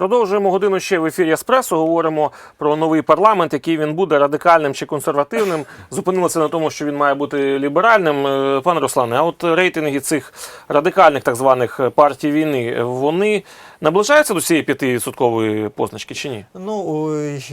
Продовжуємо годину ще в ефірі Еспресо. Говоримо про новий парламент, який він буде радикальним чи консервативним. Зупинилися на тому, що він має бути ліберальним. Е, Пане Руслане, а от рейтинги цих радикальних так званих партій війни вони наближаються до цієї 5% позначки чи ні? Ну,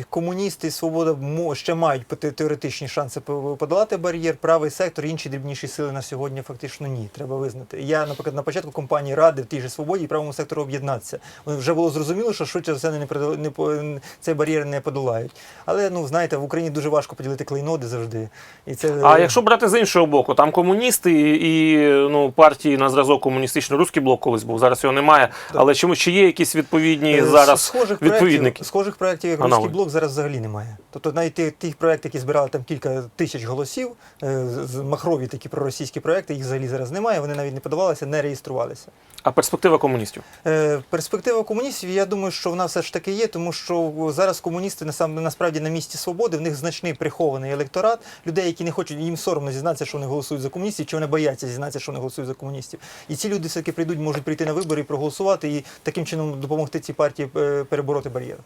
комуністи і свобода ще мають теоретичні шанси подолати бар'єр. Правий сектор, інші дрібніші сили на сьогодні фактично ні. Треба визнати. Я, наприклад, на початку компанії ради в тій же свободі і правому сектору об'єднатися. Вже було зрозуміло, що швидше за все не не цей бар'єр не подолають. Але ну знаєте, в Україні дуже важко поділити клейноди завжди. І це А якщо брати з іншого боку, там комуністи і ну партії на зразок комуністичний руський блок колись був, зараз його немає. Але чому чи є якісь відповідні Е, зараз схожих відповідники? проєктів, схожих проєктів, як. Руський блок, зараз взагалі немає. Тобто навіть ті, ті проєкти, які збирали там кілька тисяч голосів, е, махрові такі проросійські проєкти, їх взагалі зараз немає, вони навіть не подавалися, не реєструвалися. А перспектива комуністів? Е, Перспектива комуністів, я думаю, що вона все ж таки є, тому що зараз комуністи насправді на місці свободи, в них значний прихований електорат, людей, які не хочуть, їм соромно зізнатися, що вони голосують за комуністів, чи вони бояться зізнатися, що вони голосують за комуністів. І ці люди все-таки прийдуть, можуть прийти на вибори і проголосувати, і таким чином допомогти цій партії е, перебороти бар'єр.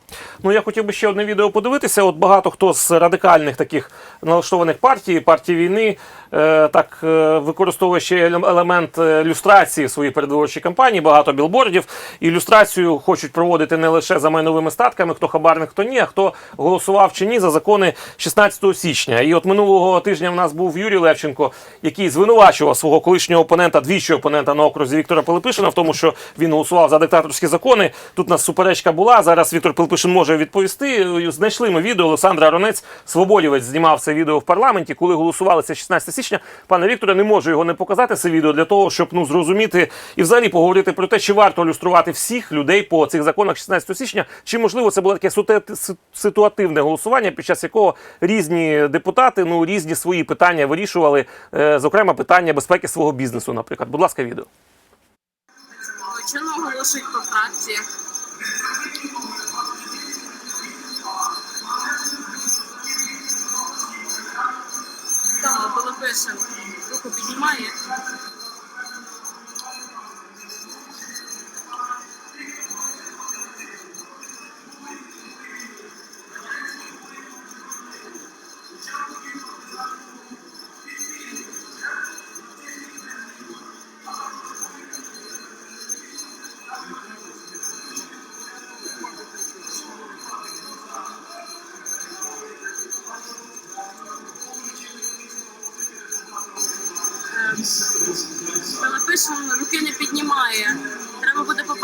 Ну я хотів би ще одне відео подивитися. От багато хто з радикальних таких налаштованих партій, партій війни, е, так е, використовує ще елемент люстрації своїй передвиборчій кампанії. Багато білбордів. І люстрацію хочуть проводити не лише за майновими статками, хто хабарник, хто ні, а хто голосував чи ні за закони 16 січня. І от минулого тижня в нас був Юрій Левченко, який звинувачував свого колишнього опонента, двічі опонента на окрузі Віктора Пилипишина в тому, що він голосував за диктаторські закони. Тут у нас суперечка була. Зараз Віктор Пилипишин може відповісти. Знайшли ми відео. Олександр Аронець, свободівець, знімав це відео в парламенті, коли голосували це 16 січня. Пане Вікторе, не можу його не показати це відео для того, щоб ну зрозуміти і взагалі поговорити про те, чи варто люструвати всіх людей по цих законах 16 січня, чи можливо це було таке ситуативне голосування, під час якого різні депутати ну різні свої питання вирішували, е, зокрема питання безпеки свого бізнесу. Наприклад, будь ласка, відео. Чому оголошують по фракціях? Коли пишемо, руку піднімає.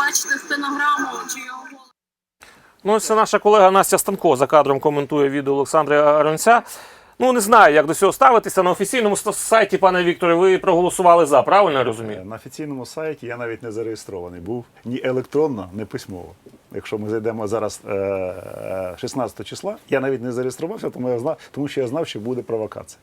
Буде стенограму чи його. Ну, це наша колега Настя Станко за кадром коментує відео Олександра Аронця. Ну не знаю, як до цього ставитися. На офіційному сайті, пане Вікторе, ви проголосували за, правильно я розумію? На офіційному сайті я навіть не зареєстрований був ні електронно, ні письмово. Якщо ми зайдемо зараз е, е, 16 числа, я навіть не зареєструвався, тому я знав, тому що я знав, що буде провокація.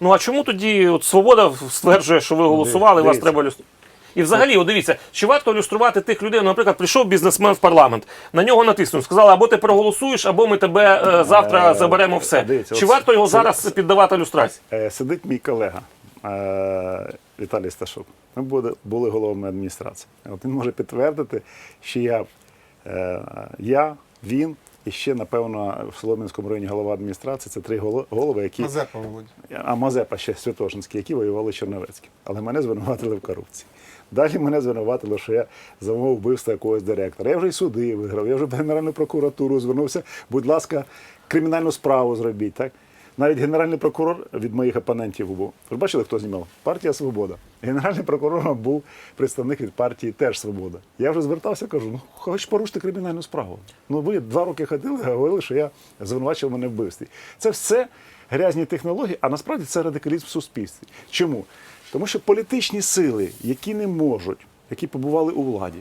Ну а чому тоді от Свобода стверджує, що ви голосували, вас треба люструвати? І взагалі, от дивіться, чи варто люструвати тих людей? Наприклад, прийшов бізнесмен в парламент, на нього натиснув, сказали, або ти проголосуєш, або ми тебе е, завтра Е, заберемо все. дивіться, чи от варто його зараз піддавати люстрації? Е, сидить мій колега е, Віталій Сташук. Ми були, були головами адміністрації. От він може підтвердити, що я, е, я він і ще, напевно, в Солом'янському районі голова адміністрації це три голови, які. Мазепа, Володя. а Мазепа ще Святошинський, які воювали Черновецьким. Але мене звинуватили в корупції. Далі мене звинуватили, що я замовив вбивство якогось директора. Я вже й суди виграв, я вже в Генеральну прокуратуру звернувся. Будь ласка, кримінальну справу зробіть. Так? Навіть генеральний прокурор від моїх опонентів був. Ви бачили, хто знімав? Партія Свобода. Генеральним прокурором був представник від партії теж Свобода. Я вже звертався, кажу: ну хоч порушити кримінальну справу. Ну ви два роки ходили, говорили, що я звинувачив мене в вбивстві. Це все грязні технології, а насправді це радикалізм в суспільстві. Чому? Тому що політичні сили, які не можуть, які побували у владі,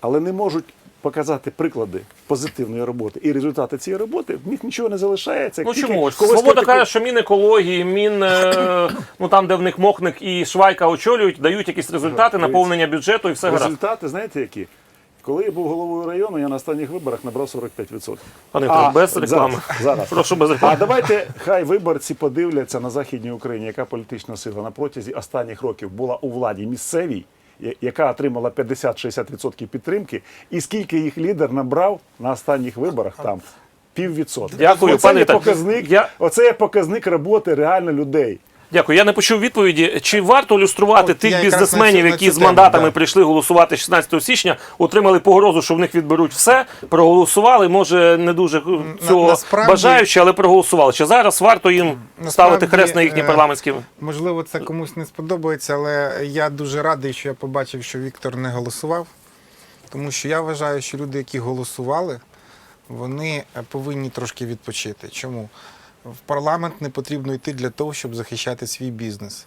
але не можуть показати приклади позитивної роботи і результати цієї роботи, в них нічого не залишається. Ну чому? когось Свобода каже, що Мінекології, Мін, е, ну там, де в них Мохник і Швайка очолюють, дають якісь результати, наповнення бюджету і все гаразд. Результати, знаєте, які? Коли я був головою району, я на останніх виборах набрав 45%. Пане Вікторе, без реклами. Зараз. Прошу без А давайте хай виборці подивляться на Західній Україні, яка політична сила на протязі останніх років була у владі місцевій яка отримала 50-60% підтримки, і скільки їх лідер набрав на останніх виборах там. Піввідсотка. Дякую, оце пане є показник, Я- оце є показник роботи реально людей. Дякую. Я не почув відповіді. Чи варто люструвати От тих я якраз на бізнесменів, цю- на які цю з тему, мандатами да. прийшли голосувати 16 січня, отримали погрозу, що в них відберуть все, проголосували. Може, не дуже цього насправді- бажаючи, але проголосували. Чи зараз варто їм ставити хрест на їхні е, парламентські? Можливо, це комусь не сподобається, але я дуже радий, що я побачив, що Віктор не голосував. Тому що я вважаю, що люди, які голосували, вони е, повинні трошки відпочити. Чому? В парламент не потрібно йти для того, щоб захищати свій бізнес.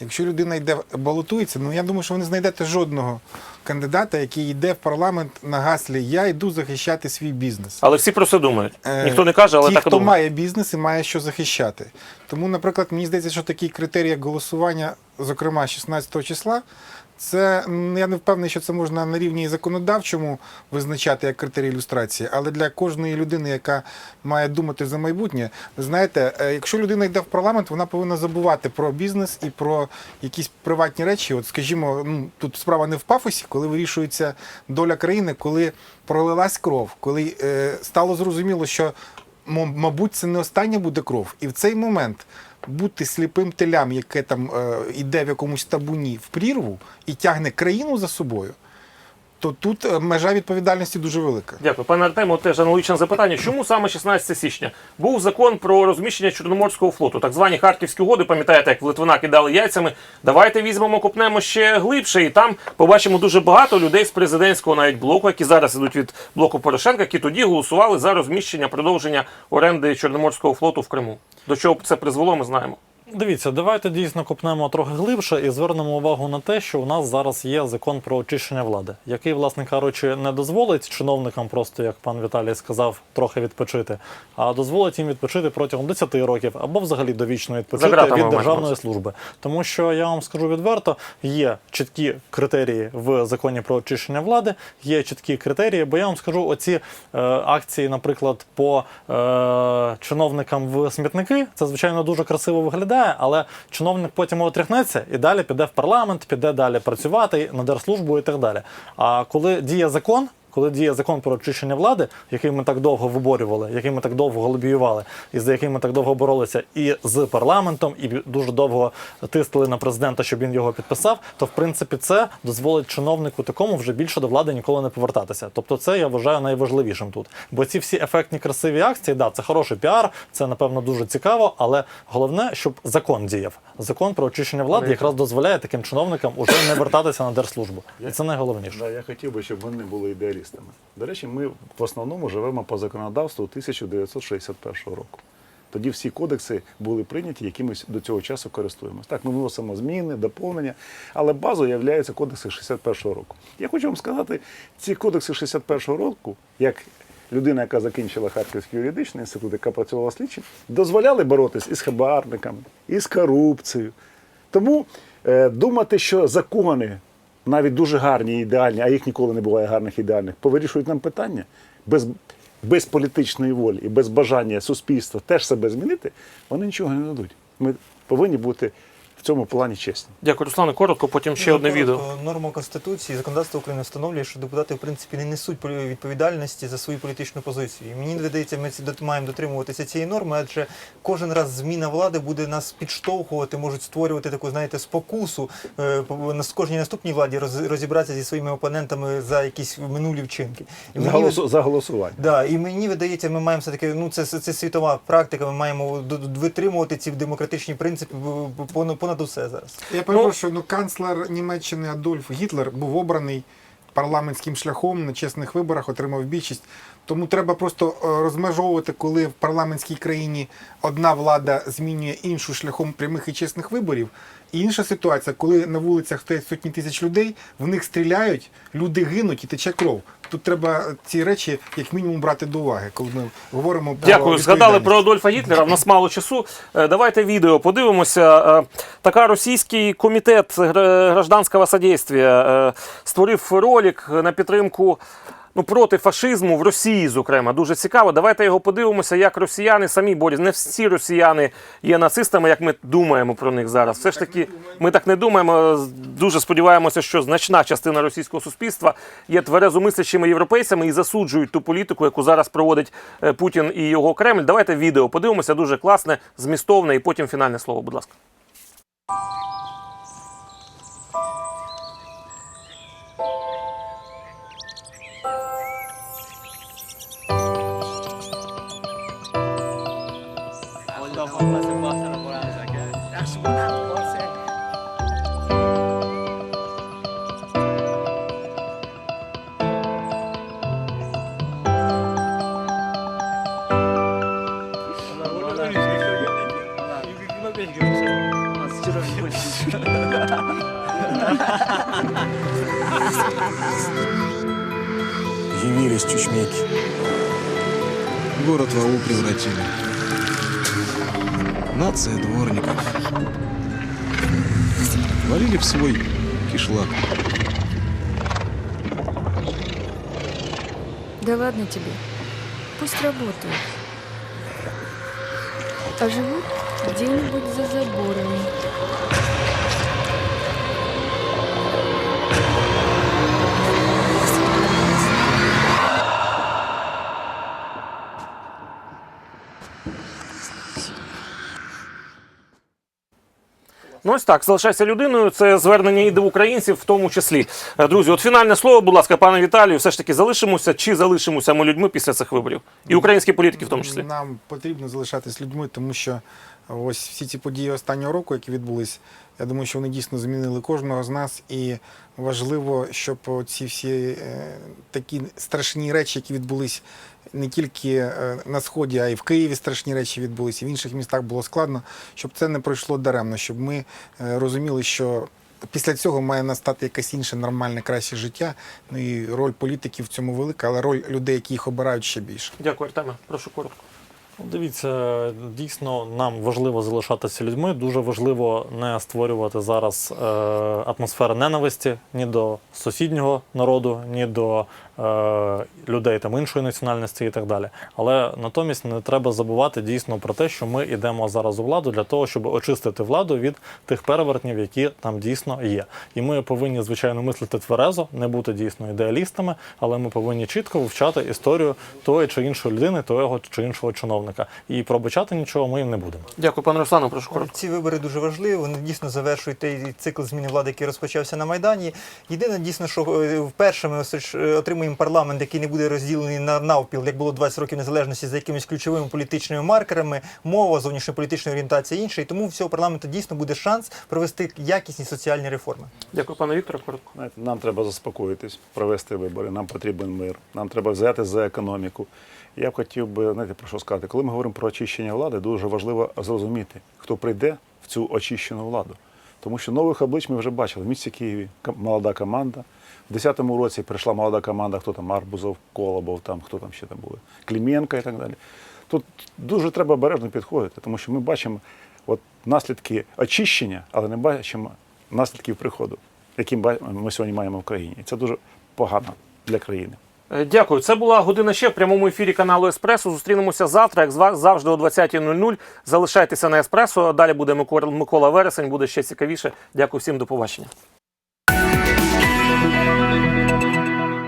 Якщо людина йде балотується, ну я думаю, що ви не знайдете жодного кандидата, який йде в парламент на гаслі Я йду захищати свій бізнес. Але всі про це думають. Е, Ніхто не каже, але ті, так хто думає. має бізнес і має що захищати. Тому, наприклад, мені здається, що такий критерій, як голосування, зокрема 16 числа, це я не впевнений, що це можна на рівні законодавчому визначати як критерій ілюстрації, але для кожної людини, яка має думати за майбутнє, знаєте, е, якщо людина йде в парламент, вона повинна забувати про бізнес і про якісь приватні речі. От, скажімо, ну тут справа не в пафосі, коли вирішується доля країни, коли пролилась кров, коли е, стало зрозуміло, що мабуть, це не остання буде кров. І в цей момент бути сліпим телям, яке там е, йде в якомусь табуні в прірву і тягне країну за собою, то тут е, межа відповідальності дуже велика. Дякую. Пане Артему, теж аналогічне запитання. Чому саме 16 січня? Був закон про розміщення Чорноморського флоту, так звані Харківські угоди, пам'ятаєте, як в Литвина кидали яйцями. Давайте візьмемо, копнемо ще глибше, і там побачимо дуже багато людей з президентського навіть блоку, які зараз ідуть від блоку Порошенка, які тоді голосували за розміщення продовження оренди Чорноморського флоту в Криму. До чого це призвело, ми знаємо. Дивіться, давайте дійсно копнемо трохи глибше і звернемо увагу на те, що у нас зараз є закон про очищення влади, який, власне кажучи, не дозволить чиновникам, просто як пан Віталій сказав, трохи відпочити, а дозволить їм відпочити протягом 10 років або взагалі довічно відпочити від державної служби. Тому що я вам скажу відверто, є чіткі критерії в законі про очищення влади, є чіткі критерії, бо я вам скажу, оці е, акції, наприклад, по е, чиновникам в смітники, це звичайно дуже красиво виглядає, але чиновник потім отряхнеться і далі піде в парламент, піде далі працювати на держслужбу і так далі. А коли діє закон. Коли діє закон про очищення влади, який ми так довго виборювали, який ми так довго лобіювали, і за яким ми так довго боролися, і з парламентом, і дуже довго тиснули на президента, щоб він його підписав, то в принципі це дозволить чиновнику такому вже більше до влади ніколи не повертатися. Тобто, це я вважаю найважливішим тут. Бо ці всі ефектні красиві акції, да, це хороший піар, це напевно дуже цікаво, але головне, щоб закон діяв. Закон про очищення влади якраз дозволяє таким чиновникам уже не вертатися на держслужбу. І це найголовніше. Да, я хотів би, щоб вони були ідеалістами. До речі, ми в основному живемо по законодавству 1961 року. Тоді всі кодекси були прийняті, якимось до цього часу користуємося. Так, ми вносимо зміни, доповнення, але базою є кодекси 61-го року. Я хочу вам сказати, ці кодекси 61-го року, як людина, яка закінчила Харківський юридичний інститут, яка працювала слідчим, дозволяли боротись із хабарниками, із корупцією. Тому е, думати, що закони, навіть дуже гарні ідеальні, а їх ніколи не буває гарних ідеальних, повирішують нам питання без, без політичної волі і без бажання суспільства теж себе змінити, вони нічого не дадуть. Ми повинні бути в цьому плані чесні. Дякую, Руслане. Коротко, потім ще Ну, одне коротко, відео. Норма Конституції, законодавство України встановлює, що депутати в принципі не несуть відповідальності за свою політичну позицію. І мені видається, ми ці дот- маємо дотримуватися цієї норми, адже кожен раз зміна влади буде нас підштовхувати, можуть створювати таку, знаєте, спокусу е, по- на кожній наступній владі роз- розібратися зі своїми опонентами за якісь минулі вчинки. І За, мені голосу, за голосування. Да, і мені видається, ми маємо все таки, ну це, це, це світова практика. Ми маємо витримувати ці демократичні принципи понад, понад усе зараз. Я перепрошую, ну канцлер Німеччини Адольф Гітлер був обраний парламентським шляхом на чесних виборах, отримав більшість. Тому треба просто е, розмежовувати, коли в парламентській країні одна влада змінює іншу шляхом прямих і чесних виборів. І інша ситуація, коли на вулицях стоять сотні тисяч людей, в них стріляють, люди гинуть і тече кров. Тут треба ці речі як мінімум брати до уваги, коли ми говоримо про Дякую. Згадали про Адольфа Гітлера. В нас мало часу. Е, Давайте відео подивимося. Е, Така російський комітет гражданського содействия е, створив ролик на підтримку. Ну, проти фашизму в Росії, зокрема. Дуже цікаво. Давайте його подивимося, як росіяни самі борються. Не всі росіяни є нацистами, як ми думаємо про них зараз. Все ж таки, ми так не думаємо. Дуже сподіваємося, що значна частина російського суспільства є тверезомислячими європейцями і засуджують ту політику, яку зараз проводить е, Путін і його Кремль. Давайте відео подивимося, дуже класне, змістовне, і потім фінальне слово, будь ласка. xohlasa botirib boramiz aka yaxshi bo'ladi borsak Явились чучмеки. Город в аул превратили. Нация дворников. Валили в свой кишлак. Да ладно тебе. Пусть работают. А живут где-нибудь за заборами. Ну ось так, залишайся людиною. Це звернення і до українців, в тому числі. Е, Друзі, от фінальне слово, будь ласка, пане Віталію, все ж таки залишимося чи залишимося ми людьми після цих виборів? І українські політики в тому числі. Нам потрібно залишатись людьми, тому що ось всі ці події останнього року, які відбулись, я думаю, що вони дійсно змінили кожного з нас. І важливо, щоб ці всі е, такі страшні речі, які відбулись не тільки е, на сході, а й в Києві страшні речі відбулись, і в інших містах було складно, щоб це не пройшло даремно, щоб ми е, розуміли, що. Після цього має настати якесь інше нормальне, краще життя. Ну і роль політиків в цьому велика, але роль людей, які їх обирають, ще більше. Дякую, Артеме. Прошу коротко. Ну, Дивіться, дійсно нам важливо залишатися людьми. Дуже важливо не створювати зараз е, атмосферу ненависті ні до сусіднього народу, ні до людей там іншої національності і так далі. Але натомість не треба забувати дійсно про те, що ми йдемо зараз у владу для того, щоб очистити владу від тих перевертнів, які там дійсно є. І ми повинні звичайно мислити тверезо, не бути дійсно ідеалістами, але ми повинні чітко вивчати історію тої чи іншої людини, того чи іншого чиновника. І пробачати нічого ми їм не будемо. Дякую, пане Руслане, прошу коротко. Ці вибори дуже важливі. Вони дійсно завершують той цикл зміни влади, який розпочався на Майдані. Єдине, дійсно, що е, вперше ми ось е, парламент, який не буде розділений на навпіл, як було 20 років незалежності за якимись ключовими політичними маркерами, мова, зовнішньополітична орієнтація інша. І тому у всього парламенту дійсно буде шанс провести якісні соціальні реформи. Дякую, пане Вікторе, коротко. Знаєте, нам треба заспокоїтись, провести вибори. Нам потрібен мир. Нам треба взяти за економіку. Я б хотів би знаєте, про що сказати. Коли ми говоримо про очищення влади, дуже важливо зрозуміти, хто прийде в цю очищену владу. Тому що нових облич ми вже бачили в місті Києві. Молода команда. В 10-му році прийшла молода команда, хто там Арбузов, Колобов, там хто там ще там були, Клім'єнка і так далі. Тут дуже треба обережно підходити, тому що ми бачимо от наслідки очищення, але не бачимо наслідків приходу, які ми сьогодні маємо в країні. І це дуже погано для країни. Е, Дякую. Це була година ще в прямому ефірі каналу Еспресо. Зустрінемося завтра, як завжди о 20.00. Залишайтеся на Еспресо. Далі буде Микола Вересень, буде ще цікавіше. Дякую всім, до побачення.